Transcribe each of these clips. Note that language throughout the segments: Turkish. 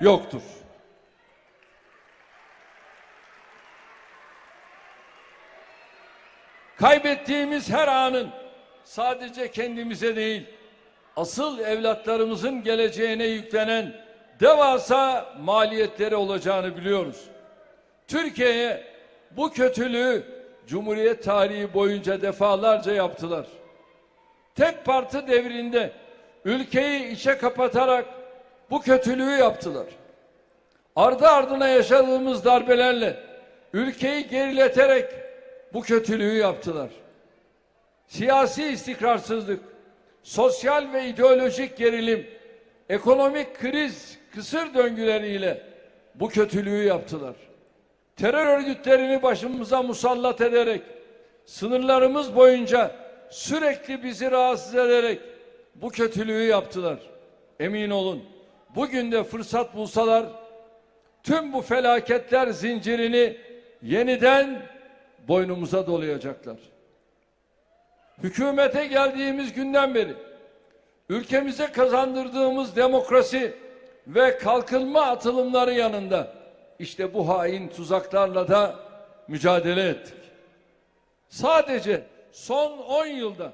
yoktur. Kaybettiğimiz her anın sadece kendimize değil, asıl evlatlarımızın geleceğine yüklenen devasa maliyetleri olacağını biliyoruz. Türkiye'ye bu kötülüğü Cumhuriyet tarihi boyunca defalarca yaptılar. Tek parti devrinde ülkeyi içe kapatarak bu kötülüğü yaptılar. Ardı ardına yaşadığımız darbelerle ülkeyi gerileterek bu kötülüğü yaptılar. Siyasi istikrarsızlık, sosyal ve ideolojik gerilim, ekonomik kriz, kısır döngüleriyle bu kötülüğü yaptılar. Terör örgütlerini başımıza musallat ederek, sınırlarımız boyunca sürekli bizi rahatsız ederek bu kötülüğü yaptılar. Emin olun, bugün de fırsat bulsalar, tüm bu felaketler zincirini yeniden boynumuza dolayacaklar. Hükümete geldiğimiz günden beri ülkemize kazandırdığımız demokrasi ve kalkınma atılımları yanında işte bu hain tuzaklarla da mücadele ettik. Sadece son 10 yılda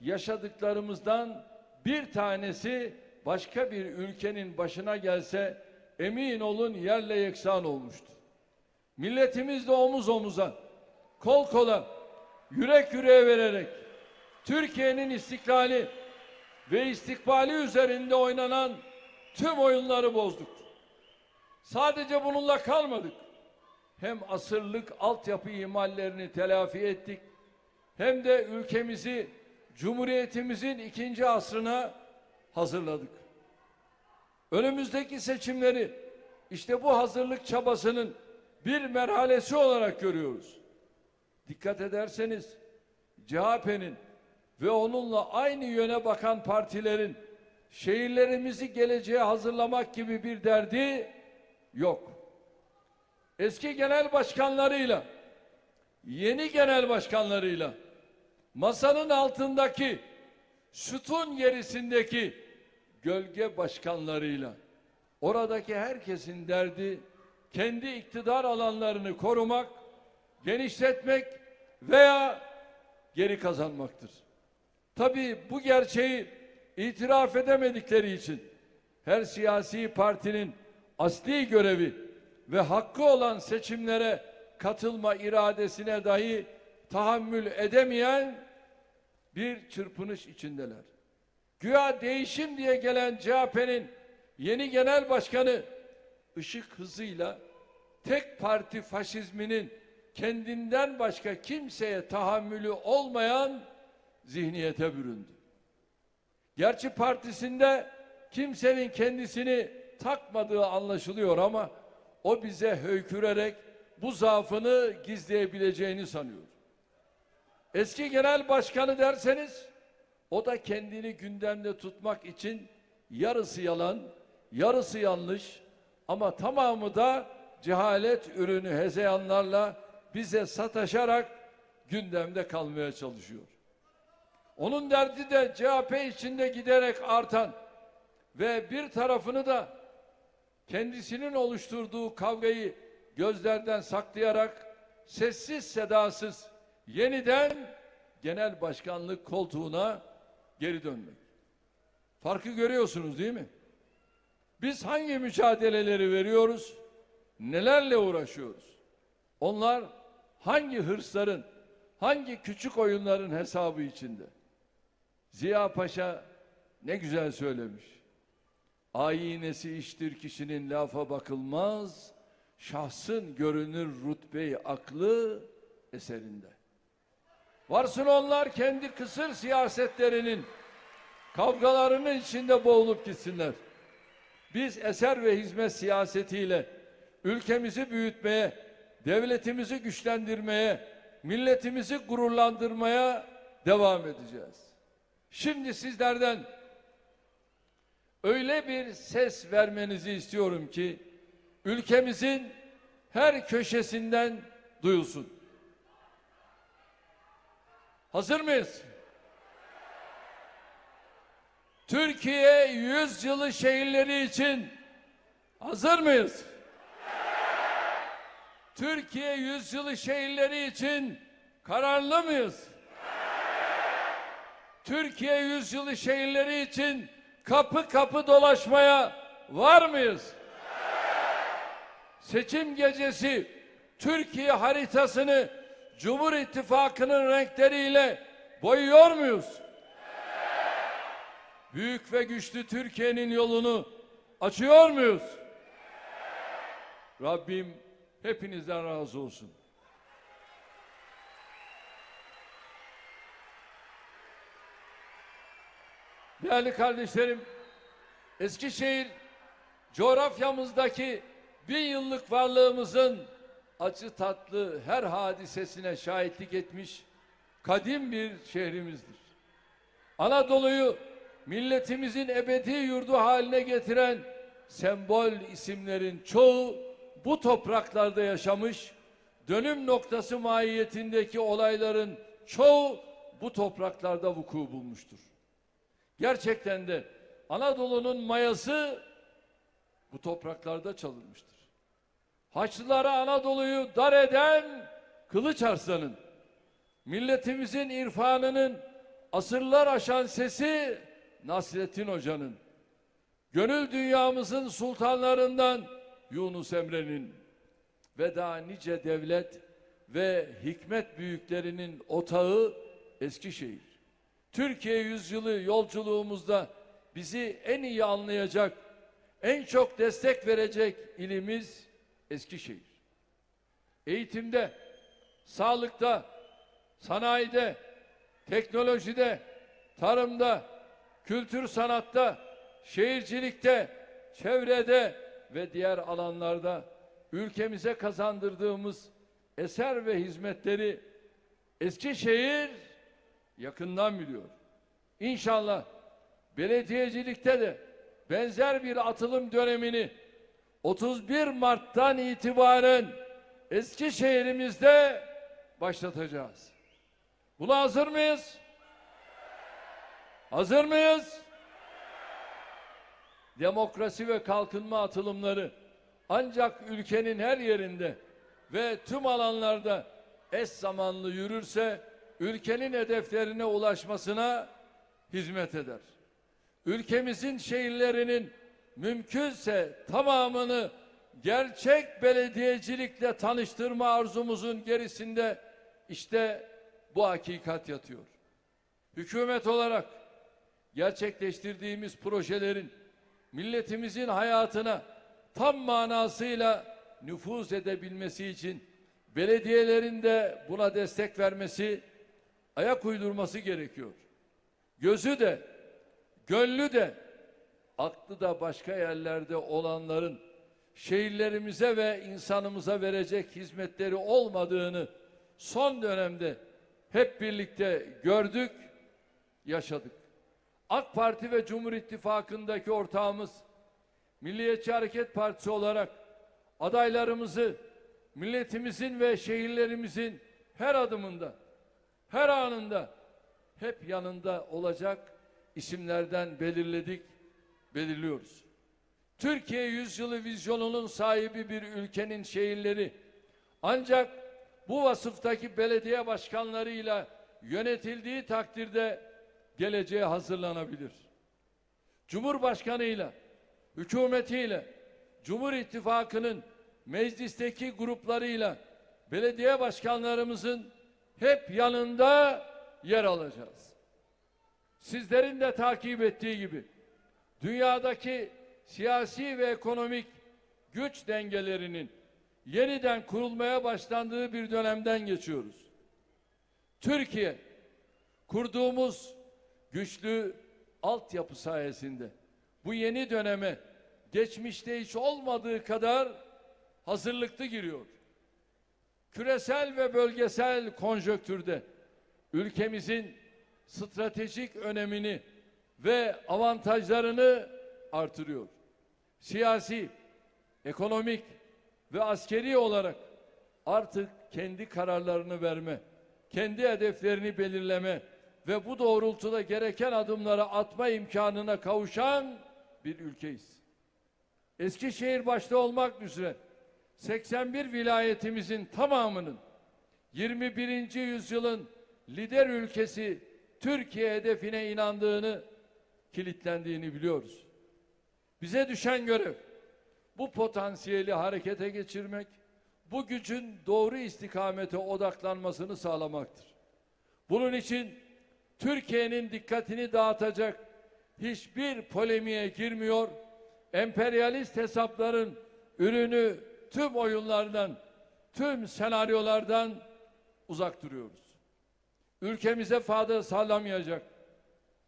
yaşadıklarımızdan bir tanesi başka bir ülkenin başına gelse emin olun yerle yeksan olmuştu. Milletimizle omuz omuza, kol kola, yürek yüreğe vererek Türkiye'nin istiklali ve istikbali üzerinde oynanan tüm oyunları bozduk. Sadece bununla kalmadık. Hem asırlık altyapı ihmallerini telafi ettik, hem de ülkemizi Cumhuriyetimizin ikinci asrına hazırladık. Önümüzdeki seçimleri işte bu hazırlık çabasının bir merhalesi olarak görüyoruz. Dikkat ederseniz CHP'nin ve onunla aynı yöne bakan partilerin şehirlerimizi geleceğe hazırlamak gibi bir derdi yok. Eski genel başkanlarıyla, yeni genel başkanlarıyla, masanın altındaki, sütun gerisindeki gölge başkanlarıyla, oradaki herkesin derdi kendi iktidar alanlarını korumak, genişletmek veya geri kazanmaktır. Tabii bu gerçeği itiraf edemedikleri için her siyasi partinin asli görevi ve hakkı olan seçimlere katılma iradesine dahi tahammül edemeyen bir çırpınış içindeler. Güya değişim diye gelen CHP'nin yeni genel başkanı ışık hızıyla tek parti faşizminin kendinden başka kimseye tahammülü olmayan zihniyete büründü. Gerçi partisinde kimsenin kendisini takmadığı anlaşılıyor ama o bize höykürerek bu zaafını gizleyebileceğini sanıyor. Eski genel başkanı derseniz o da kendini gündemde tutmak için yarısı yalan, yarısı yanlış ama tamamı da cehalet ürünü hezeyanlarla bize sataşarak gündemde kalmaya çalışıyor. Onun derdi de CHP içinde giderek artan ve bir tarafını da kendisinin oluşturduğu kavgayı gözlerden saklayarak sessiz sedasız yeniden genel başkanlık koltuğuna geri dönmek. Farkı görüyorsunuz değil mi? Biz hangi mücadeleleri veriyoruz? Nelerle uğraşıyoruz? Onlar hangi hırsların, hangi küçük oyunların hesabı içinde? Ziya Paşa ne güzel söylemiş. Ayinesi iştir kişinin lafa bakılmaz, şahsın görünür rütbeyi aklı eserinde. Varsın onlar kendi kısır siyasetlerinin kavgalarının içinde boğulup gitsinler. Biz eser ve hizmet siyasetiyle ülkemizi büyütmeye, devletimizi güçlendirmeye, milletimizi gururlandırmaya devam edeceğiz. Şimdi sizlerden öyle bir ses vermenizi istiyorum ki ülkemizin her köşesinden duyulsun. Hazır mıyız? Türkiye yüzyılı şehirleri için Hazır mıyız? Türkiye yüzyılı şehirleri için kararlı mıyız? Türkiye yüzyılı şehirleri için kapı kapı dolaşmaya var mıyız? Seçim gecesi Türkiye haritasını Cumhur İttifakı'nın renkleriyle boyuyor muyuz? Büyük ve güçlü Türkiye'nin yolunu açıyor muyuz? Rabbim hepinizden razı olsun. Değerli kardeşlerim, Eskişehir coğrafyamızdaki bin yıllık varlığımızın acı tatlı her hadisesine şahitlik etmiş kadim bir şehrimizdir. Anadolu'yu milletimizin ebedi yurdu haline getiren sembol isimlerin çoğu bu topraklarda yaşamış, dönüm noktası mahiyetindeki olayların çoğu bu topraklarda vuku bulmuştur. Gerçekten de Anadolu'nun mayası bu topraklarda çalınmıştır. Haçlılara Anadolu'yu dar eden Kılıç Arslan'ın, milletimizin irfanının asırlar aşan sesi Nasrettin Hoca'nın, gönül dünyamızın sultanlarından Yunus Emre'nin ve daha nice devlet ve hikmet büyüklerinin otağı Eskişehir. Türkiye yüzyılı yolculuğumuzda bizi en iyi anlayacak, en çok destek verecek ilimiz Eskişehir. Eğitimde, sağlıkta, sanayide, teknolojide, tarımda, kültür sanatta, şehircilikte, çevrede ve diğer alanlarda ülkemize kazandırdığımız eser ve hizmetleri Eskişehir yakından biliyor. İnşallah belediyecilikte de benzer bir atılım dönemini 31 Mart'tan itibaren Eskişehir'imizde başlatacağız. Buna hazır mıyız? Hazır mıyız? Demokrasi ve kalkınma atılımları ancak ülkenin her yerinde ve tüm alanlarda eş zamanlı yürürse ülkenin hedeflerine ulaşmasına hizmet eder. Ülkemizin şehirlerinin mümkünse tamamını gerçek belediyecilikle tanıştırma arzumuzun gerisinde işte bu hakikat yatıyor. Hükümet olarak gerçekleştirdiğimiz projelerin milletimizin hayatına tam manasıyla nüfuz edebilmesi için belediyelerin de buna destek vermesi, ayak uydurması gerekiyor. Gözü de, gönlü de, aklı da başka yerlerde olanların şehirlerimize ve insanımıza verecek hizmetleri olmadığını son dönemde hep birlikte gördük, yaşadık. AK Parti ve Cumhur İttifakı'ndaki ortağımız Milliyetçi Hareket Partisi olarak adaylarımızı milletimizin ve şehirlerimizin her adımında, her anında hep yanında olacak isimlerden belirledik, belirliyoruz. Türkiye yüzyılı vizyonunun sahibi bir ülkenin şehirleri ancak bu vasıftaki belediye başkanlarıyla yönetildiği takdirde geleceğe hazırlanabilir. Cumhurbaşkanıyla, hükümetiyle, Cumhur İttifakı'nın meclisteki gruplarıyla belediye başkanlarımızın hep yanında yer alacağız. Sizlerin de takip ettiği gibi dünyadaki siyasi ve ekonomik güç dengelerinin yeniden kurulmaya başlandığı bir dönemden geçiyoruz. Türkiye kurduğumuz güçlü altyapı sayesinde bu yeni döneme geçmişte hiç olmadığı kadar hazırlıklı giriyor. Küresel ve bölgesel konjöktürde ülkemizin stratejik önemini ve avantajlarını artırıyor. Siyasi, ekonomik ve askeri olarak artık kendi kararlarını verme, kendi hedeflerini belirleme ve bu doğrultuda gereken adımları atma imkanına kavuşan bir ülkeyiz. Eskişehir başta olmak üzere 81 vilayetimizin tamamının 21. yüzyılın lider ülkesi Türkiye hedefine inandığını, kilitlendiğini biliyoruz. Bize düşen görev bu potansiyeli harekete geçirmek, bu gücün doğru istikamete odaklanmasını sağlamaktır. Bunun için Türkiye'nin dikkatini dağıtacak hiçbir polemiğe girmiyor, emperyalist hesapların ürünü tüm oyunlardan, tüm senaryolardan uzak duruyoruz. Ülkemize fayda sağlamayacak,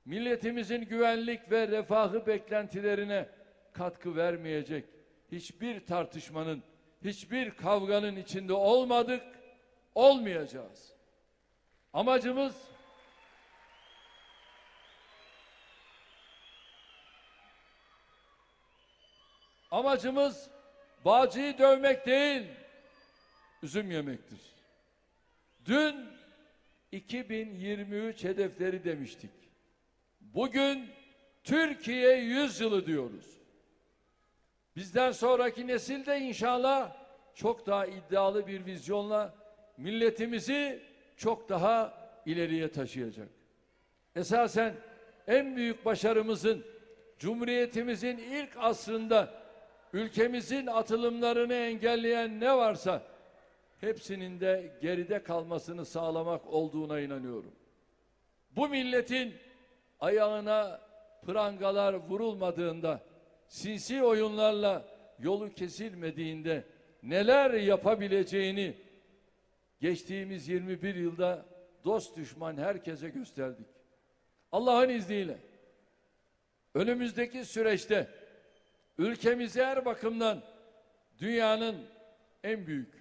milletimizin güvenlik ve refahı beklentilerine katkı vermeyecek hiçbir tartışmanın, hiçbir kavganın içinde olmadık, olmayacağız. Amacımız Amacımız bağcıyı dövmek değil, üzüm yemektir. Dün 2023 hedefleri demiştik. Bugün Türkiye 100 yılı diyoruz. Bizden sonraki nesil de inşallah çok daha iddialı bir vizyonla milletimizi çok daha ileriye taşıyacak. Esasen en büyük başarımızın Cumhuriyetimizin ilk asrında ülkemizin atılımlarını engelleyen ne varsa hepsinin de geride kalmasını sağlamak olduğuna inanıyorum. Bu milletin ayağına prangalar vurulmadığında, sinsi oyunlarla yolu kesilmediğinde neler yapabileceğini geçtiğimiz 21 yılda dost düşman herkese gösterdik. Allah'ın izniyle önümüzdeki süreçte ülkemizi her bakımdan dünyanın en büyük,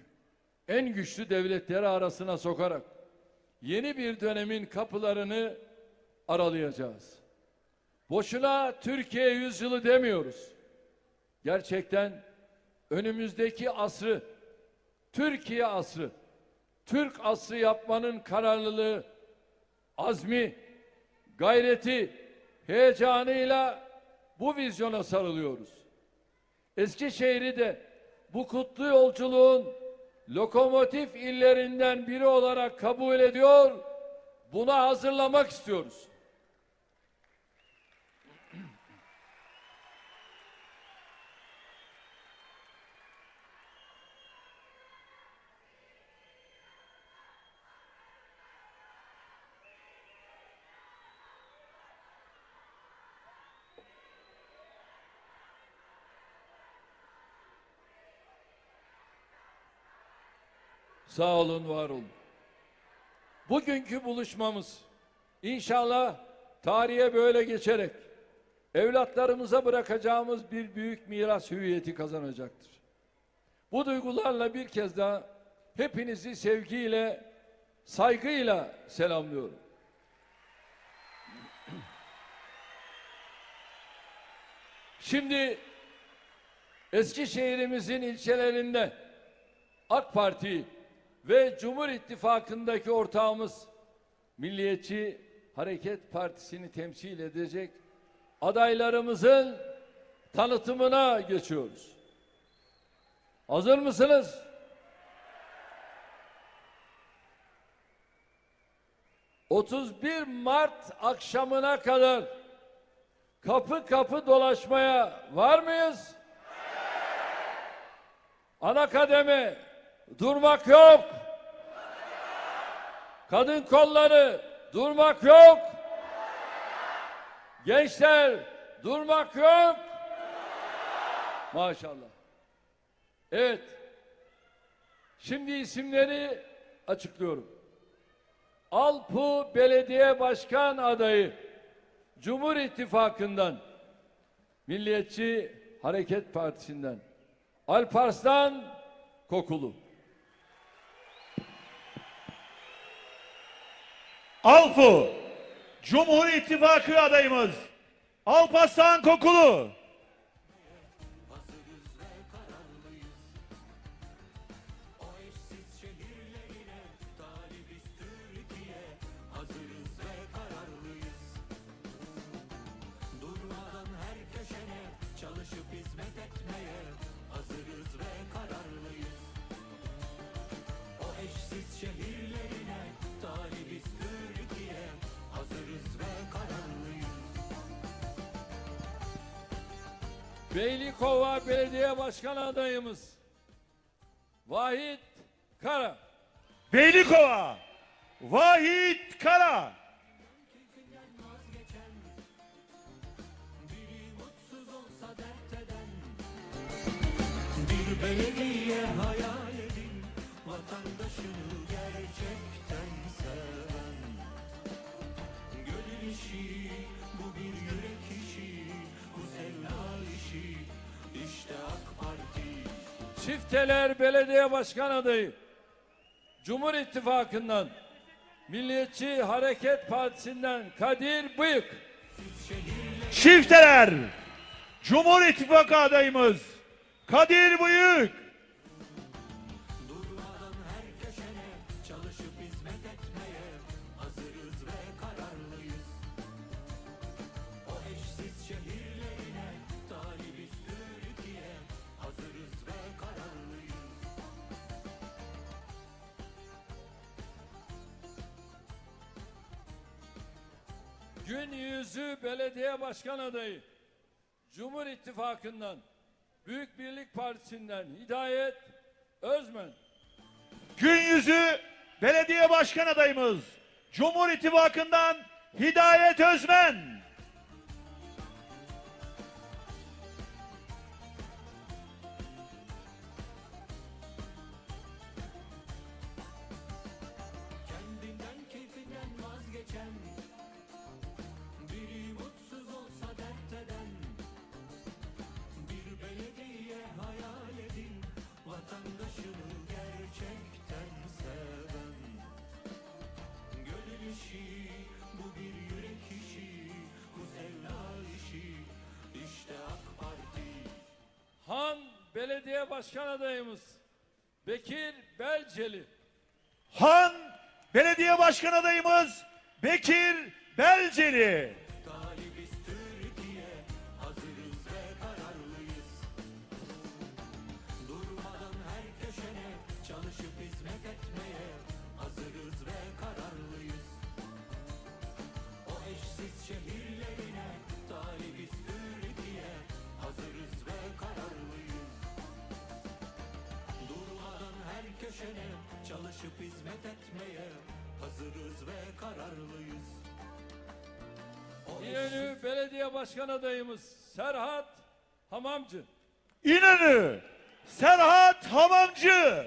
en güçlü devletleri arasına sokarak yeni bir dönemin kapılarını aralayacağız. Boşuna Türkiye yüzyılı demiyoruz. Gerçekten önümüzdeki asrı, Türkiye asrı, Türk asrı yapmanın kararlılığı, azmi, gayreti, heyecanıyla bu vizyona sarılıyoruz. Eskişehir'i de bu kutlu yolculuğun lokomotif illerinden biri olarak kabul ediyor, buna hazırlamak istiyoruz. Sağ olun, var olun. Bugünkü buluşmamız inşallah tarihe böyle geçerek evlatlarımıza bırakacağımız bir büyük miras hüviyeti kazanacaktır. Bu duygularla bir kez daha hepinizi sevgiyle, saygıyla selamlıyorum. Şimdi Eskişehir'imizin ilçelerinde AK Parti ve Cumhur İttifakı'ndaki ortağımız Milliyetçi Hareket Partisi'ni temsil edecek adaylarımızın tanıtımına geçiyoruz. Hazır mısınız? ...31 Mart akşamına kadar... ...kapı kapı dolaşmaya var mıyız? Ana kademe durmak yok. Kadın kolları durmak yok. Gençler durmak yok. Maşallah. Evet. Şimdi isimleri açıklıyorum. Alpu Belediye Başkan adayı Cumhur İttifakı'ndan Milliyetçi Hareket Partisi'nden Alparslan Kokulu. Alfu Cumhur İttifakı adayımız Alparslan Kokulu. Beylikova Belediye Başkan adayımız Vahit Kara. Beylikova Vahit Kara Çifteler Belediye Başkan adayı Cumhur İttifakı'ndan Milliyetçi Hareket Partisi'nden Kadir Bıyık. Çifteler Cumhur İttifakı adayımız Kadir Büyük Belediye Başkan adayı Cumhur İttifakı'ndan Büyük Birlik Partisi'nden Hidayet Özmen. Gün yüzü belediye başkan adayımız Cumhur İttifakı'ndan Hidayet Özmen. Belediye Başkan adayımız Bekir Belceli. Han belediye başkan adayımız Bekir Belceli. Köşene Çalışıp hizmet etmeye Hazırız ve kararlıyız İnönü Belediye Başkan adayımız Serhat Hamamcı. İnönü Serhat Hamamcı.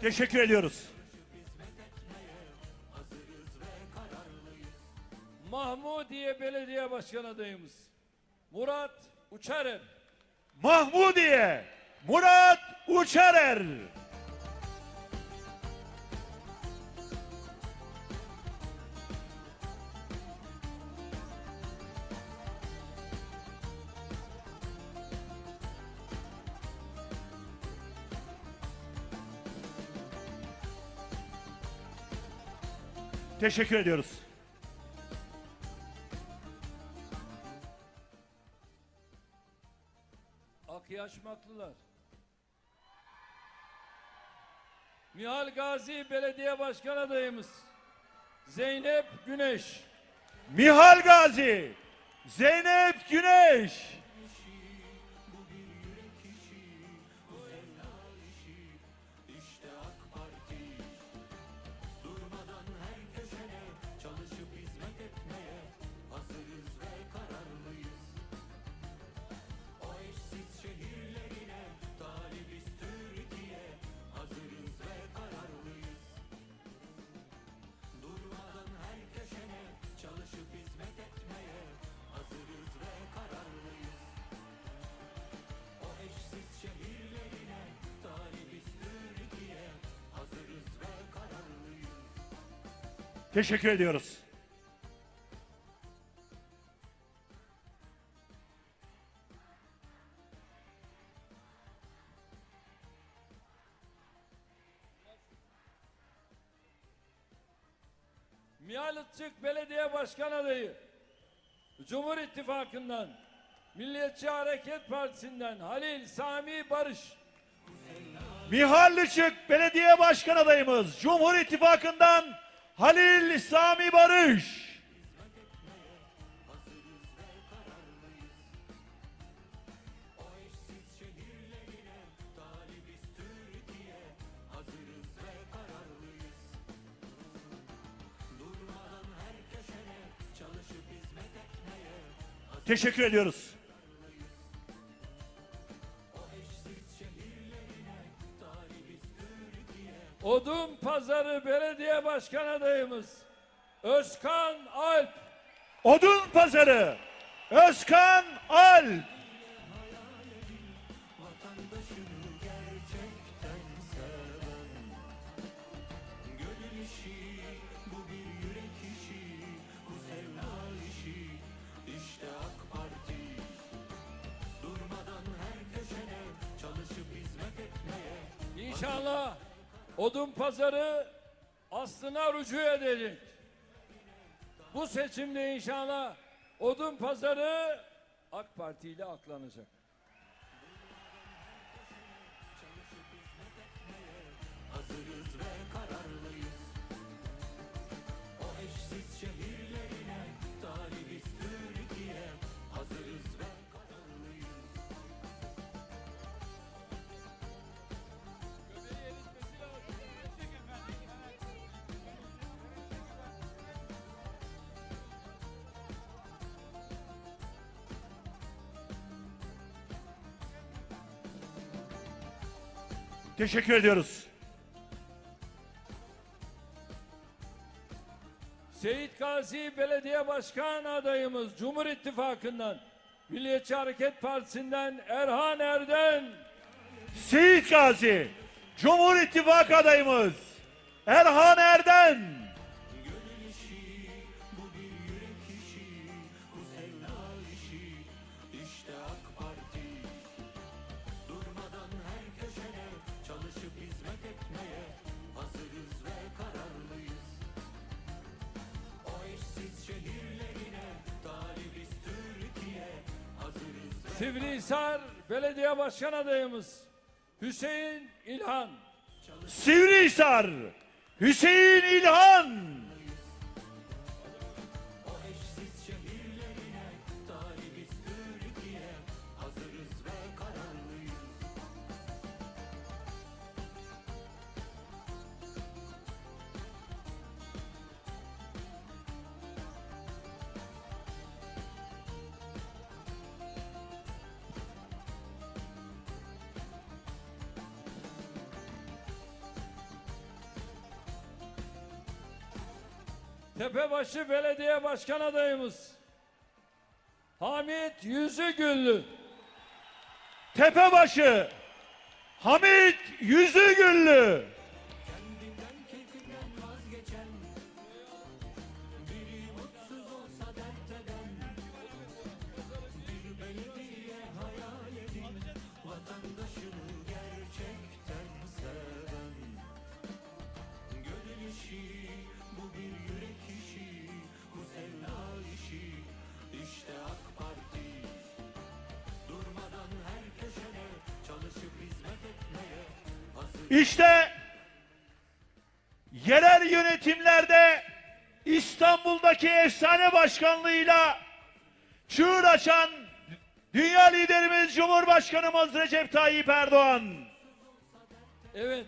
Teşekkür ediyoruz. Mahmudiye Belediye Başkan adayımız Murat Uçarer. Mahmudiye Murat Uçarer. Teşekkür ediyoruz. Akyaşmaklılar. Nihal Gazi Belediye Başkan adayımız Zeynep Güneş. Mihal Gazi, Zeynep Güneş. Teşekkür ediyoruz. Mihalıtçık Belediye Başkan Adayı, Cumhur İttifakı'ndan, Milliyetçi Hareket Partisi'nden Halil Sami Barış, Mihallıçık Belediye Başkan adayımız Cumhur İttifakı'ndan Halil Sami Barış. Teşekkür ediyoruz. Çalışıp hizmet etmeye İnşallah Odun Pazarı aslına rücu edecek. Bu seçimde inşallah Odun Pazarı AK Parti ile aklanacak. Teşekkür ediyoruz. Seyit Gazi Belediye Başkan adayımız Cumhur İttifakı'ndan Milliyetçi Hareket Partisi'nden Erhan Erden Seyit Gazi Cumhur İttifakı adayımız Erhan Erden. Başkan adayımız Hüseyin İlhan Sivrihisar Hüseyin İlhan. Tepebaşı Belediye Başkan adayımız Hamit Yüzügüllü Tepebaşı Hamit. Kendinden İşte yerel yönetimlerde İstanbul'daki efsane başkanlığıyla çığır açan dünya liderimiz Cumhurbaşkanımız Recep Tayyip Erdoğan. Evet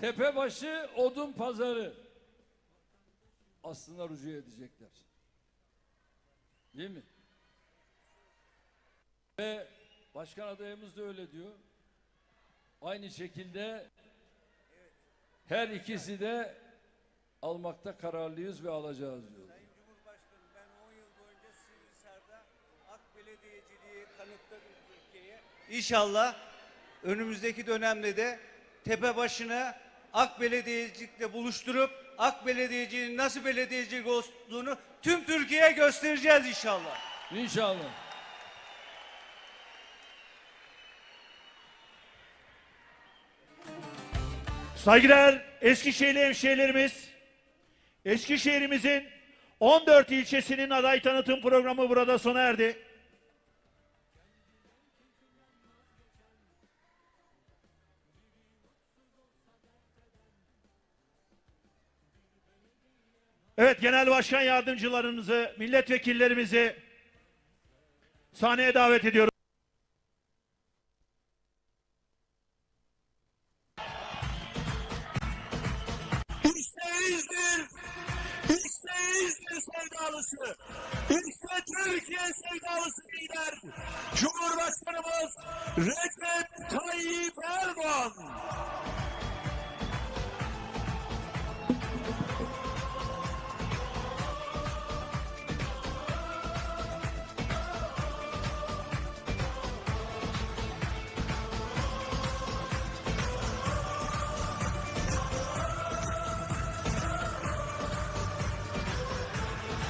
Tepebaşı Odun Pazarı aslında rücu edecekler. Değil mi? Ve başkan adayımız da öyle diyor. Aynı şekilde her ikisi de almakta kararlıyız ve alacağız diyor. Sayın Cumhurbaşkanım ben 10 yıl boyunca Sivrisar'da AK belediyeciliği kanıtladım Türkiye'ye. İnşallah önümüzdeki dönemde de tepe başına AK belediyecilikle buluşturup AK belediyeciliğin nasıl belediyecilik olduğunu tüm Türkiye'ye göstereceğiz inşallah. İnşallah. Saygıdeğer Eskişehirli hemşehrilerimiz, Eskişehir'imizin 14 ilçesinin aday tanıtım programı burada sona erdi. Evet, genel başkan yardımcılarınızı, milletvekillerimizi sahneye davet ediyorum.